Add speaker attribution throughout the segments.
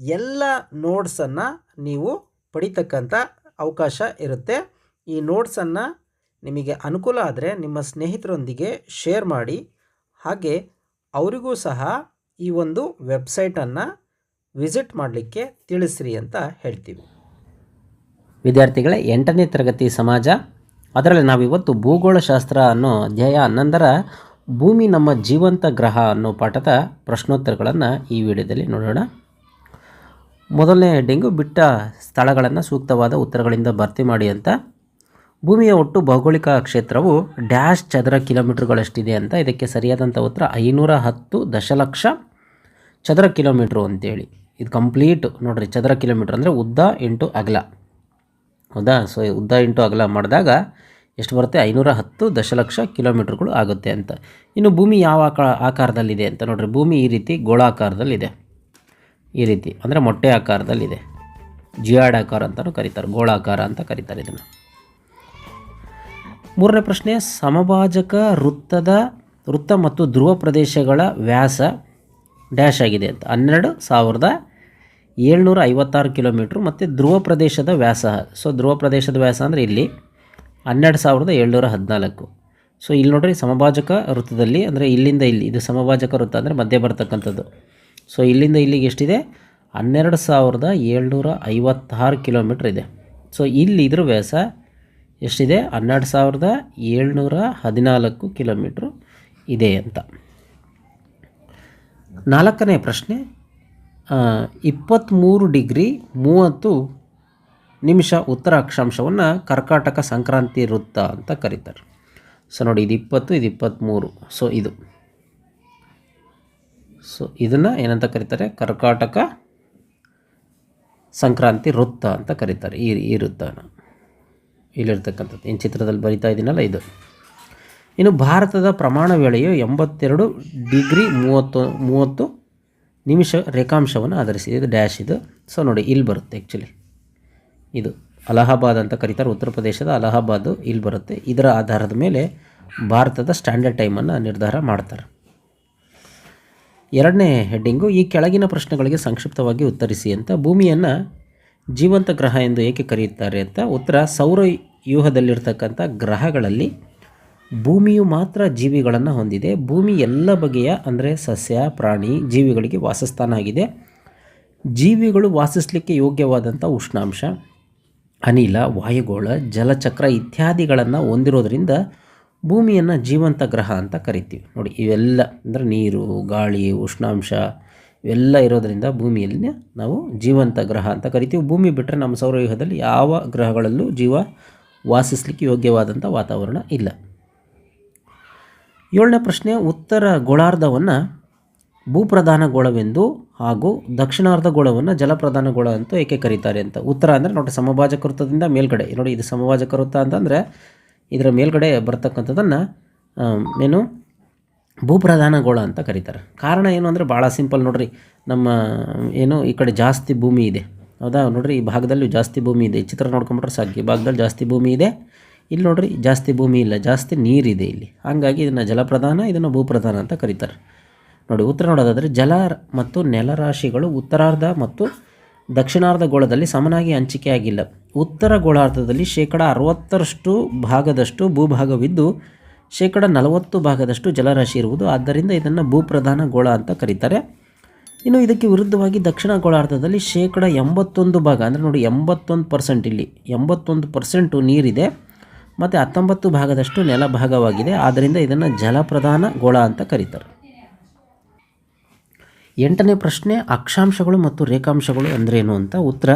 Speaker 1: ಎಲ್ಲ ನೋಟ್ಸನ್ನು ನೀವು ಪಡಿತಕ್ಕಂಥ ಅವಕಾಶ ಇರುತ್ತೆ. ಈ ನೋಟ್ಸನ್ನು ನಿಮಗೆ ಅನುಕೂಲ ಆದರೆ ನಿಮ್ಮ ಸ್ನೇಹಿತರೊಂದಿಗೆ ಶೇರ್ ಮಾಡಿ. ಹಾಗೆ ಅವರಿಗೂ ಸಹ ಈ ಒಂದು ವೆಬ್ಸೈಟನ್ನು ವಿಸಿಟ್ ಮಾಡಲಿಕ್ಕೆ ತಿಳಿಸ್ರಿ ಅಂತ ಹೇಳ್ತೀವಿ. ವಿದ್ಯಾರ್ಥಿಗಳೇ, ಎಂಟನೇ ತರಗತಿ ಸಮಾಜ. ಅದರಲ್ಲಿ ನಾವಿವತ್ತು ಭೂಗೋಳಶಾಸ್ತ್ರ ಅನ್ನೋ ಅಧ್ಯಾಯ ಹನ್ನೊಂದರ ಭೂಮಿ ನಮ್ಮ ಜೀವಂತ ಗ್ರಹ ಅನ್ನೋ ಪಾಠದ ಪ್ರಶ್ನೋತ್ತರಗಳನ್ನು ಈ ವಿಡಿಯೋದಲ್ಲಿ ನೋಡೋಣ. ಮೊದಲನೇ ಡೆಂಗು ಬಿಟ್ಟ ಸ್ಥಳಗಳನ್ನು ಸೂಕ್ತವಾದ ಉತ್ತರಗಳಿಂದ ಭರ್ತಿ ಮಾಡಿ ಅಂತ. ಭೂಮಿಯ ಒಟ್ಟು ಭೌಗೋಳಿಕ ಕ್ಷೇತ್ರವು ಡ್ಯಾಶ್ ಚದರ ಕಿಲೋಮೀಟ್ರ್ಗಳಷ್ಟಿದೆ ಅಂತ. ಇದಕ್ಕೆ ಸರಿಯಾದಂಥ ಉತ್ತರ ಐನೂರ ಹತ್ತು ದಶಲಕ್ಷ ಚದರ ಕಿಲೋಮೀಟ್ರು ಅಂತೇಳಿ. ಇದು ಕಂಪ್ಲೀಟ್ ನೋಡಿರಿ, ಚದರ ಕಿಲೋಮೀಟ್ರ್ ಅಂದರೆ ಉದ್ದ ಇಂಟು ಅಗಲ. ಹೌದಾ? ಸೊ ಉದ್ದ ಇಂಟು ಅಗಲ ಮಾಡಿದಾಗ ಎಷ್ಟು ಬರುತ್ತೆ? ಐನೂರ ಹತ್ತು ದಶಲಕ್ಷ ಕಿಲೋಮೀಟ್ರ್ಗಳು ಆಗುತ್ತೆ ಅಂತ. ಇನ್ನು ಭೂಮಿ ಯಾವ ಆಕ, ಆಕಾರದಲ್ಲಿದೆ ಅಂತ ನೋಡಿರಿ. ಭೂಮಿ ಈ ರೀತಿ ಗೋಳಾಕಾರದಲ್ಲಿದೆ. ಈ ರೀತಿ. ಅಂದರೆ ಮೊಟ್ಟೆ ಆಕಾರದಲ್ಲಿದೆ. ಜಿಯಾಡ್ ಆಕಾರ ಅಂತಲೂ ಕರೀತಾರೆ ಗೋಳಾಕಾರ ಅಂತ ಕರೀತಾರೆ ಇದನ್ನು. ಮೂರನೇ ಪ್ರಶ್ನೆ, ಸಮಭಾಜಕ ವೃತ್ತದ, ವೃತ್ತ ಮತ್ತು ಧ್ರುವ ಪ್ರದೇಶಗಳ ವ್ಯಾಸ ಡ್ಯಾಶ್ ಆಗಿದೆ ಅಂತ. ಹನ್ನೆರಡು ಸಾವಿರದ ಏಳ್ನೂರ ಐವತ್ತಾರು ಕಿಲೋಮೀಟ್ರ್ ಮತ್ತು ಧ್ರುವ ಪ್ರದೇಶದ ವ್ಯಾಸ. ಸೊ, ಧ್ರುವ ಪ್ರದೇಶದ ವ್ಯಾಸ ಅಂದರೆ ಇಲ್ಲಿ ಹನ್ನೆರಡು ಸಾವಿರದ ಏಳ್ನೂರ ಹದಿನಾಲ್ಕು ಸೊ, ಇಲ್ಲಿ ನೋಡ್ರಿ, ಸಮಭಾಜಕ ವೃತ್ತದಲ್ಲಿ ಅಂದರೆ ಇಲ್ಲಿಂದ ಇಲ್ಲಿ, ಇದು ಸಮಭಾಜಕ ವೃತ್ತ ಅಂದರೆ ಮಧ್ಯೆ ಬರ್ತಕ್ಕಂಥದ್ದು. ಸೊ ಇಲ್ಲಿಂದ ಇಲ್ಲಿಗೆ ಎಷ್ಟಿದೆ? ಹನ್ನೆರಡು ಸಾವಿರದ ಏಳ್ನೂರ ಐವತ್ತಾರು ಕಿಲೋಮೀಟ್ರ್ ಇದೆ. ಸೊ ಇಲ್ಲಿ ಇದ್ರ ವ್ಯಾಸ ಎಷ್ಟಿದೆ? ಹನ್ನೆರಡು ಸಾವಿರದ ಏಳ್ನೂರ ಹದಿನಾಲ್ಕು ಕಿಲೋಮೀಟ್ರು ಇದೆ ಅಂತ. ನಾಲ್ಕನೇ ಪ್ರಶ್ನೆ ಇಪ್ಪತ್ತ್ಮೂರು ಡಿಗ್ರಿ ಮೂವತ್ತು ನಿಮಿಷ ಉತ್ತರ ಅಕ್ಷಾಂಶವನ್ನು ಕರ್ಕಾಟಕ ಸಂಕ್ರಾಂತಿ ವೃತ್ತ ಅಂತ ಕರೀತಾರೆ. ಸೊ ನೋಡಿ, ಇದು ಇಪ್ಪತ್ತು, ಇದು ಇಪ್ಪತ್ತ್ಮೂರು ಸೊ ಇದು. ಸೊ ಇದನ್ನು ಏನಂತ ಕರೀತಾರೆ? ಕರ್ಕಾಟಕ ಸಂಕ್ರಾಂತಿ ವೃತ್ತ ಅಂತ ಕರೀತಾರೆ. ಈ ಈ ವೃತ್ತನ. ಇಲ್ಲಿರ್ತಕ್ಕಂಥದ್ದು. ಏನು ಚಿತ್ರದಲ್ಲಿ ಬರಿತಾ ಇದ್ದೀನಲ್ಲ ಇದು. ಇನ್ನು ಭಾರತದ ಪ್ರಮಾಣ ವೇಳೆಯು ಎಂಬತ್ತೆರಡು ಡಿಗ್ರಿ ಮೂವತ್ತು ಮೂವತ್ತು ನಿಮಿಷ ರೇಖಾಂಶವನ್ನು ಆಧರಿಸಿದೆ. ಇದು ಡ್ಯಾಶ್ ಇದು. ಸೊ ನೋಡಿ, ಇಲ್ಲಿ ಬರುತ್ತೆ ಆ್ಯಕ್ಚುಲಿ ಇದು ಅಲಹಾಬಾದ್ ಅಂತ ಕರೀತಾರೆ. ಉತ್ತರ ಪ್ರದೇಶದ ಅಲಹಾಬಾದು ಇಲ್ಲಿ ಬರುತ್ತೆ. ಇದರ ಆಧಾರದ ಮೇಲೆ ಭಾರತದ ಸ್ಟ್ಯಾಂಡರ್ಡ್ ಟೈಮನ್ನು ನಿರ್ಧಾರ ಮಾಡ್ತಾರೆ. ಎರಡನೇ ಹೆಡ್ಡಿಂಗು ಈ ಕೆಳಗಿನ ಪ್ರಶ್ನೆಗಳಿಗೆ ಸಂಕ್ಷಿಪ್ತವಾಗಿ ಉತ್ತರಿಸಿ ಅಂತ ಭೂಮಿಯನ್ನು ಜೀವಂತ ಗ್ರಹ ಎಂದು ಏಕೆ ಕರೆಯುತ್ತಾರೆ ಅಂತ ಉತ್ತರ ಸೌರ ವ್ಯೂಹದಲ್ಲಿರ್ತಕ್ಕಂಥ ಗ್ರಹಗಳಲ್ಲಿ ಭೂಮಿಯು ಮಾತ್ರ ಜೀವಿಗಳನ್ನು ಹೊಂದಿದೆ. ಭೂಮಿ ಎಲ್ಲ ಬಗೆಯ ಅಂದರೆ ಸಸ್ಯ, ಪ್ರಾಣಿ ಜೀವಿಗಳಿಗೆ ವಾಸಸ್ಥಾನ ಆಗಿದೆ. ಜೀವಿಗಳು ವಾಸಿಸಲಿಕ್ಕೆ ಯೋಗ್ಯವಾದಂಥ ಉಷ್ಣಾಂಶ, ಅನಿಲ, ವಾಯುಗೋಳ, ಜಲಚಕ್ರ ಇತ್ಯಾದಿಗಳನ್ನು ಹೊಂದಿರೋದ್ರಿಂದ ಭೂಮಿಯನ್ನು ಜೀವಂತ ಗ್ರಹ ಅಂತ ಕರಿತೀವಿ. ನೋಡಿ, ಇವೆಲ್ಲ ಅಂದರೆ ನೀರು, ಗಾಳಿ, ಉಷ್ಣಾಂಶ ಇವೆಲ್ಲ ಇರೋದರಿಂದ ಭೂಮಿಯಲ್ಲಿ ನಾವು ಜೀವಂತ ಗ್ರಹ ಅಂತ ಕರಿತೀವಿ. ಭೂಮಿ ಬಿಟ್ಟರೆ ನಮ್ಮ ಸೌರವ್ಯೂಹದಲ್ಲಿ ಯಾವ ಗ್ರಹಗಳಲ್ಲೂ ಜೀವ ವಾಸಿಸಲಿಕ್ಕೆ ಯೋಗ್ಯವಾದಂಥ ವಾತಾವರಣ ಇಲ್ಲ. ಏಳನೇ ಪ್ರಶ್ನೆ, ಉತ್ತರ ಗೋಳಾರ್ಧವನ್ನು ಭೂಪ್ರಧಾನ ಗೋಳವೆಂದು ಹಾಗೂ ದಕ್ಷಿಣಾರ್ಧ ಗೋಳವನ್ನು ಜಲಪ್ರಧಾನ ಗೋಳ ಅಂತ ಏಕೆ ಕರೀತಾರೆ ಅಂತ. ಉತ್ತರ ಅಂದರೆ ನೋಡಿ ಸಮಭಾಜಕ ವೃತ್ತದಿಂದ ಮೇಲ್ಗಡೆ. ನೋಡಿ, ಇದು ಸಮಭಾಜಕ ವೃತ್ತ ಅಂತಂದರೆ ಇದರ ಮೇಲ್ಗಡೆ ಬರ್ತಕ್ಕಂಥದ್ದನ್ನು ಏನು? ಭೂಪ್ರಧಾನ ಗೋಳ ಅಂತ ಕರೀತಾರೆ. ಕಾರಣ ಏನು ಅಂದರೆ ಭಾಳ ಸಿಂಪಲ್ ನೋಡ್ರಿ. ನಮ್ಮ, ಏನು, ಈ ಕಡೆ ಜಾಸ್ತಿ ಭೂಮಿ ಇದೆ. ಹೌದಾ? ನೋಡ್ರಿ, ಈ ಭಾಗದಲ್ಲೂ ಜಾಸ್ತಿ ಭೂಮಿ ಇದೆ. ಚಿತ್ರ ನೋಡ್ಕೊಂಬಿಟ್ರೆ ಸಾಕು. ಈ ಭಾಗದಲ್ಲಿ ಜಾಸ್ತಿ ಭೂಮಿ ಇದೆ. ಇಲ್ಲಿ ನೋಡ್ರಿ, ಜಾಸ್ತಿ ಭೂಮಿ ಇಲ್ಲ. ಜಾಸ್ತಿ ನೀರಿದೆ ಇಲ್ಲಿ. ಹಾಗಾಗಿ ಇದನ್ನು ಜಲಪ್ರಧಾನ, ಇದನ್ನು ಭೂಪ್ರಧಾನ ಅಂತ ಕರೀತಾರೆ. ನೋಡಿ, ಉತ್ತರ ನೋಡೋದಾದರೆ ಜಲ ಮತ್ತು ನೆಲರಾಶಿಗಳು ಉತ್ತರಾರ್ಧ ಮತ್ತು ದಕ್ಷಿಣಾರ್ಧ ಗೋಳದಲ್ಲಿ ಸಮನಾಗಿ ಹಂಚಿಕೆಯಾಗಿಲ್ಲ. ಉತ್ತರ ಗೋಳಾರ್ಧದಲ್ಲಿ ಶೇಕಡ ಅರವತ್ತರಷ್ಟು ಭಾಗದಷ್ಟು ಭೂಭಾಗವಿದ್ದು, ಶೇಕಡ ನಲವತ್ತು ಭಾಗದಷ್ಟು ಜಲರಾಶಿ ಇರುವುದು. ಆದ್ದರಿಂದ ಇದನ್ನು ಭೂಪ್ರಧಾನ ಗೋಳ ಅಂತ ಕರೀತಾರೆ. ಇನ್ನು ಇದಕ್ಕೆ ವಿರುದ್ಧವಾಗಿ ದಕ್ಷಿಣ ಗೋಳಾರ್ಧದಲ್ಲಿ ಶೇಕಡ ಎಂಬತ್ತೊಂದು ಭಾಗ, ಅಂದರೆ ನೋಡಿ ಎಂಬತ್ತೊಂದು ಪರ್ಸೆಂಟ್ ಇಲ್ಲಿ, ಎಂಬತ್ತೊಂದು ಪರ್ಸೆಂಟು ನೀರಿದೆ. ಮತ್ತು ಹತ್ತೊಂಬತ್ತು ಭಾಗದಷ್ಟು ನೆಲ ಭಾಗವಾಗಿದೆ ಆದ್ದರಿಂದ ಇದನ್ನು ಜಲಪ್ರಧಾನ ಗೋಳ ಅಂತ ಕರೀತಾರೆ. ಎಂಟನೇ ಪ್ರಶ್ನೆ, ಅಕ್ಷಾಂಶಗಳು ಮತ್ತು ರೇಖಾಂಶಗಳು ಅಂದ್ರೇನು ಅಂತ ಉತ್ತರ,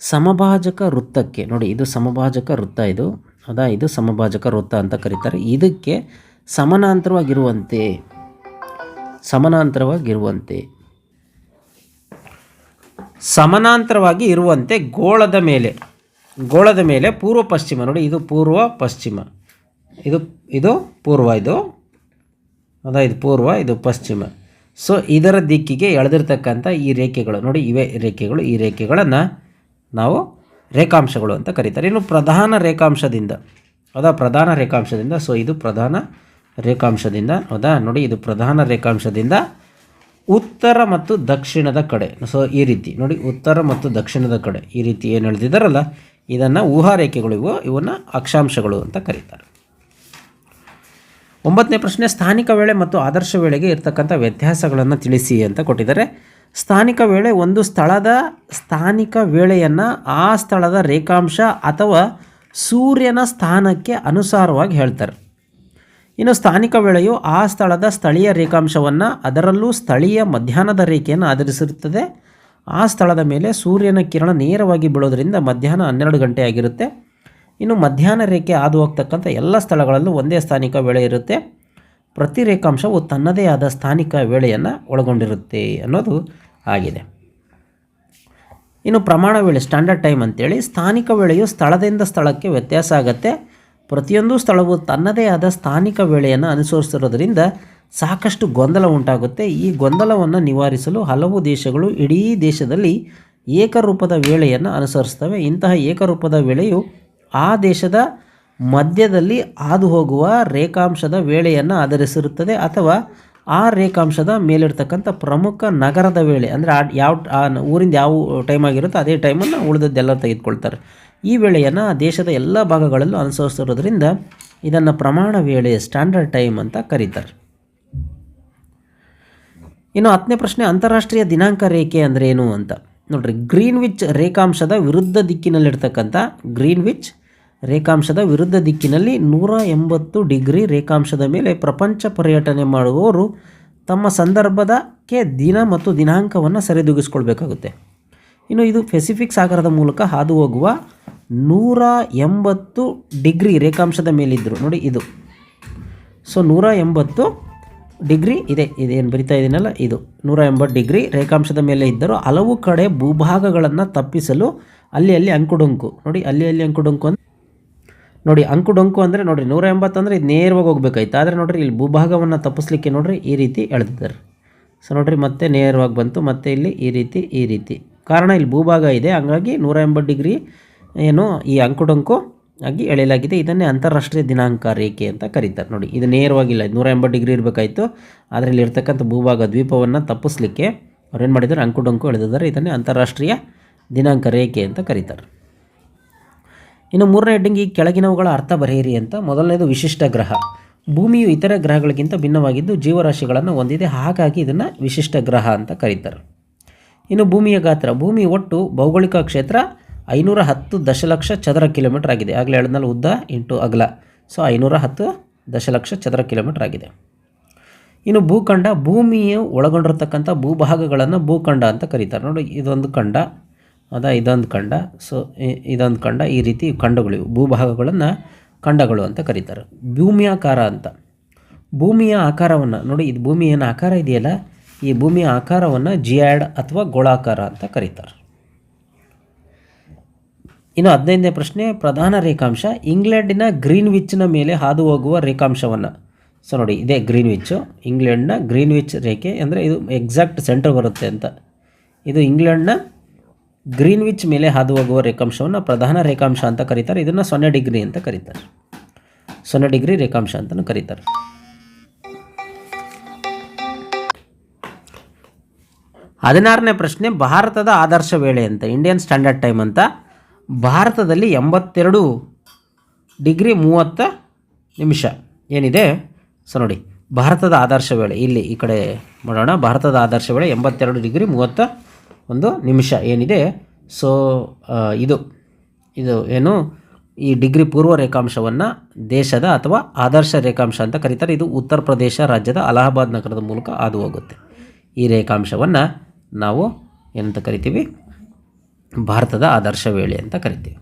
Speaker 1: ಸಮಭಾಜಕ ವೃತ್ತಕ್ಕೆ. ನೋಡಿ, ಇದು ಸಮಭಾಜಕ ವೃತ್ತ ಇದು. ಹೌದಾ ಇದು ಸಮಭಾಜಕ ವೃತ್ತ ಅಂತ ಕರೀತಾರೆ. ಇದಕ್ಕೆ ಸಮಾನಾಂತರವಾಗಿರುವಂತೆ ಸಮಾನಾಂತರವಾಗಿರುವಂತೆ, ಸಮಾನಾಂತರವಾಗಿ ಇರುವಂತೆ ಗೋಳದ ಮೇಲೆ. ಗೋಳದ ಮೇಲೆ ಪೂರ್ವ ಪಶ್ಚಿಮ. ನೋಡಿ, ಇದು ಪೂರ್ವ ಪಶ್ಚಿಮ. ಇದು ಇದು ಪೂರ್ವ, ಇದು ಹೌದಾ ಇದು ಪೂರ್ವ, ಇದು ಪಶ್ಚಿಮ. ಸೊ ಇದರ ದಿಕ್ಕಿಗೆ ಎಳೆದಿರ್ತಕ್ಕಂಥ ಈ ರೇಖೆಗಳು. ನೋಡಿ, ಇವೆ ರೇಖೆಗಳು. ಈ ರೇಖೆಗಳನ್ನು ನಾವು ರೇಖಾಂಶಗಳು ಅಂತ ಕರೀತಾರೆ. ಇನ್ನು ಪ್ರಧಾನ ರೇಖಾಂಶದಿಂದ ಹೌದಾ ಪ್ರಧಾನ ರೇಖಾಂಶದಿಂದ ಸೊ ಇದು ಪ್ರಧಾನ ರೇಖಾಂಶದಿಂದ ಹೌದಾ ನೋಡಿ, ಇದು ಪ್ರಧಾನ ರೇಖಾಂಶದಿಂದ ಉತ್ತರ ಮತ್ತು ದಕ್ಷಿಣದ ಕಡೆ. ಸೊ ಈ ರೀತಿ, ನೋಡಿ, ಉತ್ತರ ಮತ್ತು ದಕ್ಷಿಣದ ಕಡೆ. ಈ ರೀತಿ ಏನು ಹೇಳ್ತಿದ್ದಾರಲ್ಲ ಇದನ್ನು ಊಹಾ ರೇಖೆಗಳು ಇವು, ಇವನ್ನ ಅಕ್ಷಾಂಶಗಳು ಅಂತ ಕರೀತಾರೆ. ಒಂಬತ್ತನೇ ಪ್ರಶ್ನೆ, ಸ್ಥಾನಿಕ ವೇಳೆ ಮತ್ತು ಆದರ್ಶ ವೇಳೆಗೆ ಇರ್ತಕ್ಕಂಥ ವ್ಯತ್ಯಾಸಗಳನ್ನು ತಿಳಿಸಿ ಅಂತ ಕೊಟ್ಟಿದ್ದಾರೆ. ಸ್ಥಾನಿಕ ವೇಳೆ ಒಂದು ಸ್ಥಳದ ಸ್ಥಾನಿಕ ವೇಳೆಯನ್ನು ಆ ಸ್ಥಳದ ರೇಖಾಂಶ ಅಥವಾ ಸೂರ್ಯನ ಸ್ಥಾನಕ್ಕೆ ಅನುಸಾರವಾಗಿ ಹೇಳ್ತಾರೆ. ಇನ್ನು ಸ್ಥಾನಿಕ ವೇಳೆಯು ಆ ಸ್ಥಳದ ಸ್ಥಳೀಯ ರೇಖಾಂಶವನ್ನು ಅದರಲ್ಲೂ ಸ್ಥಳೀಯ ಮಧ್ಯಾಹ್ನದ ರೇಖೆಯನ್ನು ಆಧರಿಸಿರುತ್ತದೆ. ಆ ಸ್ಥಳದ ಮೇಲೆ ಸೂರ್ಯನ ಕಿರಣ ನೇರವಾಗಿ ಬೀಳೋದರಿಂದ ಮಧ್ಯಾಹ್ನ ಹನ್ನೆರಡು ಗಂಟೆ ಆಗಿರುತ್ತೆ. ಇನ್ನು ಮಧ್ಯಾಹ್ನ ರೇಖೆ ಹಾದು ಹೋಗ್ತಕ್ಕಂಥ ಎಲ್ಲ ಸ್ಥಳಗಳಲ್ಲೂ ಒಂದೇ ಸ್ಥಾನಿಕ ವೇಳೆ ಇರುತ್ತೆ. ಪ್ರತಿ ರೇಖಾಂಶವು ತನ್ನದೇ ಆದ ಸ್ಥಾನಿಕ ವೇಳೆಯನ್ನು ಒಳಗೊಂಡಿರುತ್ತೆ ಅನ್ನೋದು ಆಗಿದೆ. ಇನ್ನು ಪ್ರಮಾಣ ವೇಳೆ ಸ್ಟ್ಯಾಂಡರ್ಡ್ ಟೈಮ್ ಅಂತೇಳಿ ಸ್ಥಾನಿಕ ವೇಳೆಯು ಸ್ಥಳದಿಂದ ಸ್ಥಳಕ್ಕೆ ವ್ಯತ್ಯಾಸ ಆಗುತ್ತೆ. ಪ್ರತಿಯೊಂದು ಸ್ಥಳವು ತನ್ನದೇ ಆದ ಸ್ಥಾನಿಕ ವೇಳೆಯನ್ನು ಅನುಸರಿಸಿರೋದ್ರಿಂದ ಸಾಕಷ್ಟು ಗೊಂದಲ ಉಂಟಾಗುತ್ತೆ. ಈ ಗೊಂದಲವನ್ನು ನಿವಾರಿಸಲು ಹಲವು ದೇಶಗಳು ಇಡೀ ದೇಶದಲ್ಲಿ ಏಕರೂಪದ ವೇಳೆಯನ್ನು ಅನುಸರಿಸ್ತವೆ. ಇಂತಹ ಏಕರೂಪದ ವೇಳೆಯು ಆ ದೇಶದ ಮಧ್ಯದಲ್ಲಿ ಹಾದು ಹೋಗುವ ರೇಖಾಂಶದ ವೇಳೆಯನ್ನು ಆಧರಿಸಿರುತ್ತದೆ ಅಥವಾ ಆ ರೇಖಾಂಶದ ಮೇಲಿರ್ತಕ್ಕಂಥ ಪ್ರಮುಖ ನಗರದ ವೇಳೆ, ಅಂದರೆ ಆ ಯಾವ ಆ ಊರಿಂದ ಯಾವ ಟೈಮ್ ಆಗಿರುತ್ತೋ ಅದೇ ಟೈಮನ್ನು ಉಳಿದದ್ದೆಲ್ಲ ತೆಗೆದುಕೊಳ್ತಾರೆ. ಈ ವೇಳೆಯನ್ನು ಆ ದೇಶದ ಎಲ್ಲ ಭಾಗಗಳಲ್ಲೂ ಅನುಸರಿಸಿರೋದ್ರಿಂದ ಇದನ್ನು ಪ್ರಮಾಣ ವೇಳೆ ಸ್ಟ್ಯಾಂಡರ್ಡ್ ಟೈಮ್ ಅಂತ ಕರೀತಾರೆ. ಇನ್ನು ಹತ್ತನೇ ಪ್ರಶ್ನೆ, ಅಂತಾರಾಷ್ಟ್ರೀಯ ದಿನಾಂಕ ರೇಖೆ ಅಂದರೆ ಏನು ಅಂತ. ನೋಡ್ರಿ ಗ್ರೀನ್ವಿಚ್ ರೇಖಾಂಶದ ವಿರುದ್ಧ ದಿಕ್ಕಿನಲ್ಲಿರ್ತಕ್ಕಂಥ ಗ್ರೀನ್ವಿಚ್ ರೇಖಾಂಶದ ವಿರುದ್ಧ ದಿಕ್ಕಿನಲ್ಲಿ ನೂರ ಎಂಬತ್ತು ಡಿಗ್ರಿ ರೇಖಾಂಶದ ಮೇಲೆ ಪ್ರಪಂಚ ಪರ್ಯಟನೆ ಮಾಡುವವರು ತಮ್ಮ ಸಂದರ್ಭದಕ್ಕೆ ದಿನ ಮತ್ತು ದಿನಾಂಕವನ್ನು ಸರಿದೂಗಿಸ್ಕೊಳ್ಬೇಕಾಗುತ್ತೆ. ಇನ್ನು ಇದು ಪೆಸಿಫಿಕ್ ಸಾಗರದ ಮೂಲಕ ಹಾದು ಹೋಗುವ ನೂರ ಎಂಬತ್ತು ಡಿಗ್ರಿ ರೇಖಾಂಶದ ಮೇಲಿದ್ದರು. ನೋಡಿ ಇದು. ಸೊ, ನೂರ ಎಂಬತ್ತು ಡಿಗ್ರಿ ಇದೆ. ಇದೇನು ಬರಿತಾ ಇದ್ದೀನಲ್ಲ ಇದು. ನೂರ ಎಂಬತ್ತು ಡಿಗ್ರಿ ರೇಖಾಂಶದ ಮೇಲೆ ಇದ್ದರೂ ಹಲವು ಕಡೆ ಭೂಭಾಗಗಳನ್ನು ತಪ್ಪಿಸಲು ಅಲ್ಲಿ ಅಲ್ಲಿ ಅಂಕುಡೊಂಕು. ನೋಡಿ, ಅಲ್ಲಿ ಅಲ್ಲಿ ಅಂಕುಡೊಂಕು ಅಂತ. ನೋಡಿ ಅಂಕು ಡೊಂಕು ಅಂದರೆ ನೋಡಿರಿ ನೂರ ಎಂಬತ್ತು ಅಂದರೆ ಇದು ನೇರವಾಗಿ ಹೋಗ್ಬೇಕಾಯ್ತು. ಆದರೆ ನೋಡಿರಿ ಇಲ್ಲಿ ಭೂಭಾಗವನ್ನು ತಪ್ಪಿಸ್ಲಿಕ್ಕೆ ನೋಡಿರಿ ಈ ರೀತಿ ಎಳೆದಿದ್ದಾರೆ. ಸೊ ನೋಡಿರಿ ಮತ್ತೆ ನೇರವಾಗಿ ಬಂತು, ಮತ್ತೆ ಇಲ್ಲಿ ಈ ರೀತಿ ಈ ರೀತಿ. ಕಾರಣ ಇಲ್ಲಿ ಭೂಭಾಗ ಇದೆ, ಹಾಗಾಗಿ ನೂರ ಎಂಬತ್ತು ಡಿಗ್ರಿ ಏನು ಈ ಅಂಕು ಡೊಂಕು ಆಗಿ ಎಳೆಯಲಾಗಿದೆ. ಇದನ್ನೇ ಅಂತಾರಾಷ್ಟ್ರೀಯ ದಿನಾಂಕ ರೇಖೆ ಅಂತ ಕರೀತಾರೆ. ನೋಡಿ, ಇದು ನೇರವಾಗಿಲ್ಲ ನೂರ ಎಂಬತ್ತು ಡಿಗ್ರಿ ಇರಬೇಕಾಯಿತು. ಆದರೆ ಇಲ್ಲಿ ಇರ್ತಕ್ಕಂಥ ಭೂಭಾಗ ದ್ವೀಪವನ್ನು ತಪ್ಪಿಸ್ಲಿಕ್ಕೆ ಅವ್ರು ಏನು ಮಾಡಿದ್ದಾರೆ ಅಂಕುಡೊಂಕು ಎಳೆದಿದ್ದಾರೆ. ಇದನ್ನೇ ಅಂತಾರಾಷ್ಟ್ರೀಯ ದಿನಾಂಕ ರೇಖೆ ಅಂತ ಕರೀತಾರೆ. ಇನ್ನು ಮೂರನೇ ಹೆಡ್ಡಿಂಗ್ ಈ ಕೆಳಗಿನವುಗಳ ಅರ್ಥ ಬರೆಯಿರಿ ಅಂತ. ಮೊದಲನೇದು ವಿಶಿಷ್ಟ ಗ್ರಹ. ಭೂಮಿಯು ಇತರ ಗ್ರಹಗಳಿಗಿಂತ ಭಿನ್ನವಾಗಿದ್ದು ಜೀವರಾಶಿಗಳನ್ನು ಹೊಂದಿದೆ. ಹಾಗಾಗಿ ಇದನ್ನು ವಿಶಿಷ್ಟ ಗ್ರಹ ಅಂತ ಕರೀತಾರೆ. ಇನ್ನು ಭೂಮಿಯ ಗಾತ್ರ. ಭೂಮಿ ಒಟ್ಟು ಭೌಗೋಳಿಕ ಕ್ಷೇತ್ರ ಐನೂರ ಹತ್ತು ದಶಲಕ್ಷ ಚದರ ಕಿಲೋಮೀಟರ್ ಆಗಿದೆ. ಆಗಲೇ ಹೇಳಿದ್ನಲ್ಲಿ ಉದ್ದ ಇಂಟು ಅಗಲ. ಸೊ ಐನೂರ ಹತ್ತು ದಶಲಕ್ಷ ಚದರ ಕಿಲೋಮೀಟರ್ ಆಗಿದೆ. ಇನ್ನು ಭೂಖಂಡ. ಭೂಮಿಯು ಒಳಗೊಂಡಿರತಕ್ಕಂಥ ಭೂಭಾಗಗಳನ್ನು ಭೂಖಂಡ ಅಂತ ಕರೀತಾರೆ. ನೋಡಿ, ಇದೊಂದು ಖಂಡ. ಹೌದಾ ಇದೊಂದು ಖಂಡ. ಸೊ ಇದೊಂದು ಖಂಡ ಈ ರೀತಿ ಖಂಡಗಳಿವು ಭೂಭಾಗಗಳನ್ನು ಖಂಡಗಳು ಅಂತ ಕರೀತಾರೆ. ಭೂಮಿಯಾಕಾರ ಅಂತ. ಭೂಮಿಯ ಆಕಾರವನ್ನು, ನೋಡಿ ಇದು ಭೂಮಿ ಏನು ಆಕಾರ ಇದೆಯಲ್ಲ? ಈ ಭೂಮಿಯ ಆಕಾರವನ್ನು ಜಿಯಾಡ್ ಅಥವಾ ಗೋಳಾಕಾರ ಅಂತ ಕರೀತಾರೆ. ಇನ್ನು ಹದಿನೈದನೇ ಪ್ರಶ್ನೆ, ಪ್ರಧಾನ ರೇಖಾಂಶ. ಇಂಗ್ಲೆಂಡಿನ ಗ್ರೀನ್ವಿಚ್ನ ಮೇಲೆ ಹಾದು ಹೋಗುವ ರೇಖಾಂಶವನ್ನು. ಸೊ ನೋಡಿ ಇದೇ ಗ್ರೀನ್ವಿಚ್ಚು. ಇಂಗ್ಲೆಂಡ್ನ ಗ್ರೀನ್ವಿಚ್ ರೇಖೆ, ಅಂದರೆ ಇದು ಎಕ್ಸಾಕ್ಟ್ ಸೆಂಟರ್ ಬರುತ್ತೆ ಅಂತ. ಇದು ಇಂಗ್ಲೆಂಡ್ನ ಗ್ರೀನ್ವಿಚ್ ಮೇಲೆ ಹಾದು ಹೋಗುವ ರೇಖಾಂಶವನ್ನು ಪ್ರಧಾನ ರೇಖಾಂಶ ಅಂತ ಕರೀತಾರೆ. ಇದನ್ನು ಸೊನ್ನೆ ಡಿಗ್ರಿ ಅಂತ ಕರೀತಾರೆ. ಸೊನ್ನೆ ಡಿಗ್ರಿ ರೇಖಾಂಶ ಅಂತಲೂ ಕರೀತಾರೆ. ಹದಿನಾರನೇ ಪ್ರಶ್ನೆ, ಭಾರತದ ಆದರ್ಶ ವೇಳೆ ಅಂತ ಇಂಡಿಯನ್ ಸ್ಟ್ಯಾಂಡರ್ಡ್ ಟೈಮ್ ಅಂತ, ಭಾರತದಲ್ಲಿ ಎಂಬತ್ತೆರಡು ಡಿಗ್ರಿ ಮೂವತ್ತ ನಿಮಿಷ ಏನಿದೆ? ಸೊ ನೋಡಿ, ಭಾರತದ ಆದರ್ಶ ವೇಳೆ, ಇಲ್ಲಿ ಈ ಕಡೆ ಮಾಡೋಣ ಭಾರತದ ಆದರ್ಶ ವೇಳೆ ಎಂಬತ್ತೆರಡು ಡಿಗ್ರಿ ಮೂವತ್ತ ಒಂದು ನಿಮಿಷ ಏನಿದೆ? ಸೊ ಇದು ಇದು ಏನು? ಈ ಡಿಗ್ರಿ ಪೂರ್ವ ರೇಖಾಂಶವನ್ನು ದೇಶದ ಅಥವಾ ಆದರ್ಶ ರೇಖಾಂಶ ಅಂತ ಕರೀತಾರೆ. ಇದು ಉತ್ತರ ಪ್ರದೇಶ ರಾಜ್ಯದ ಅಲಹಾಬಾದ್ ನಗರದ ಮೂಲಕ ಹಾದು ಹೋಗುತ್ತೆ ಈ ರೇಖಾಂಶವನ್ನು ನಾವು ಏನಂತ ಕರಿತೀವಿ? ಭಾರತದ ಆದರ್ಶ ವೇಳೆ ಅಂತ ಕರಿತೀವಿ.